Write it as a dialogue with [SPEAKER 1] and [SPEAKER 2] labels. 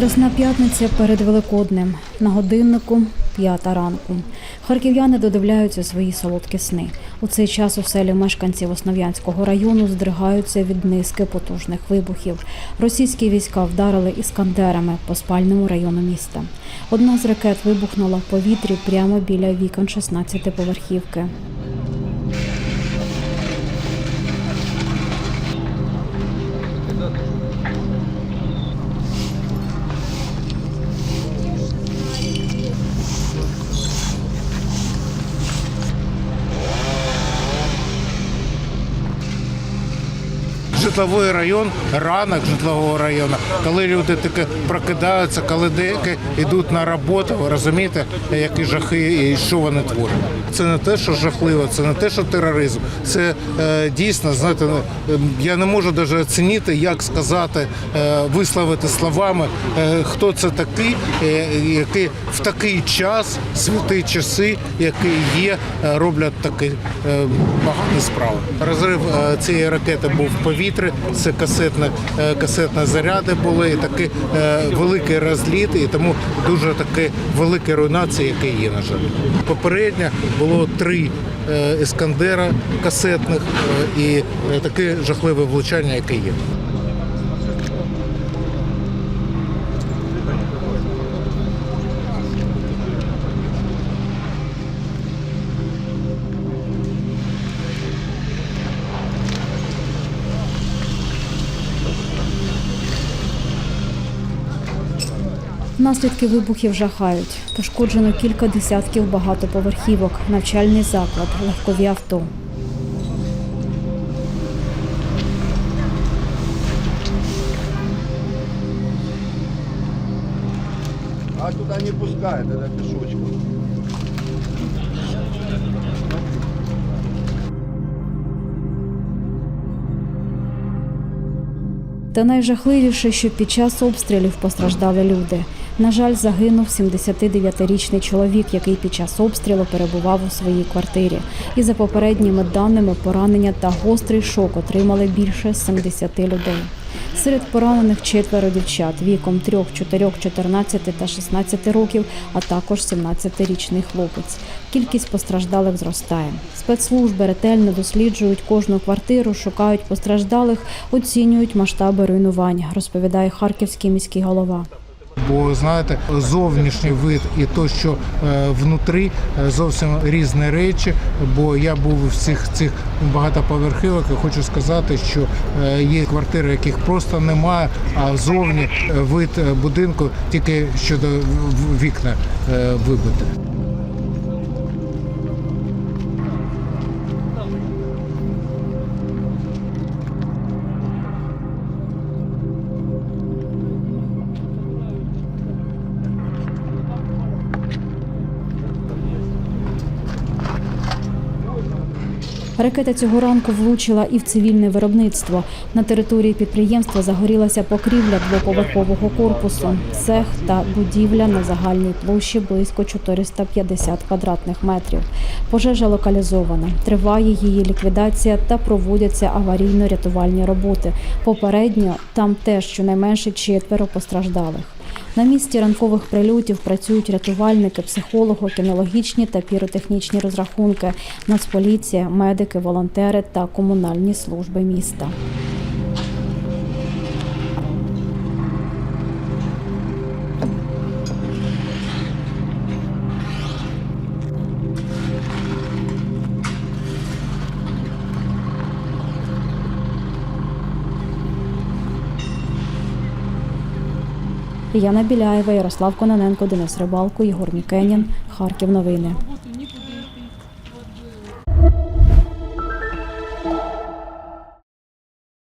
[SPEAKER 1] Страсна п'ятниця перед Великоднем. На годиннику п'ята ранку. Харків'яни додивляються свої солодкі сни. У цей час у селі мешканців Основ'янського району здригаються від низки потужних вибухів. Російські війська вдарили іскандерами по спальному району міста. Одна з ракет вибухнула в повітрі прямо біля вікон 16-поверхівки.
[SPEAKER 2] Житловий район, ранок житлового району, коли люди таки прокидаються, коли деякі йдуть на роботу, ви розумієте, які жахи і що вони творять. Це не те, що жахливо, це не те, що тероризм. Це е, дійсно, знаєте, е, я не можу навіть оцінити, як сказати, е, висловити словами, е, хто це такий, е, який в такий час, святі часи, які є, е, роблять такі е, погані справи. Розрив е, цієї ракети був в повітрі, це касетні, е, касетні заряди були, і такий е, великий розліт, і тому дуже такі великі руйнації, які є, на жаль. Попередньо було три ескандера касетних е, і е, таке жахливе влучання, яке є.
[SPEAKER 1] Наслідки вибухів жахають. Пошкоджено кілька десятків багатоповерхівок, навчальний заклад, легкові авто.
[SPEAKER 3] А туди не пускають, де пешочком.
[SPEAKER 1] Та найжахливіше, що під час обстрілів постраждали люди. На жаль, загинув 79-річний чоловік, який під час обстрілу перебував у своїй квартирі. І за попередніми даними поранення та гострий шок отримали більше 70 людей. Серед поранених четверо дівчат віком 3, 4, 14 та 16 років, а також 17-річний хлопець. Кількість постраждалих зростає. Спецслужби ретельно досліджують кожну квартиру, шукають постраждалих, оцінюють масштаби руйнувань, розповідає харківський міський голова.
[SPEAKER 2] Бо знаєте, зовнішній вид і то, що е, внутрі, е, зовсім різні речі. Бо я був у всіх цих багатоповерхівок і хочу сказати, що е, є квартири, яких просто немає, а зовні вид будинку тільки щодо вікна е,
[SPEAKER 1] Ракета цього ранку влучила і в цивільне виробництво. На території підприємства загорілася покрівля двоповерхового корпусу, цех та будівля на загальній площі близько 450 квадратних метрів. Пожежа локалізована. Триває її ліквідація та проводяться аварійно-рятувальні роботи. Попередньо там теж щонайменше четверо постраждалих. На місці ранкових прильотів працюють рятувальники, психологи, кінологічні та піротехнічні розрахунки, нацполіція, медики, волонтери та комунальні служби міста. Яна Біляєва, Ярослав Кононенко, Денис Рибалко, Єгор Мікенін. Харків новини.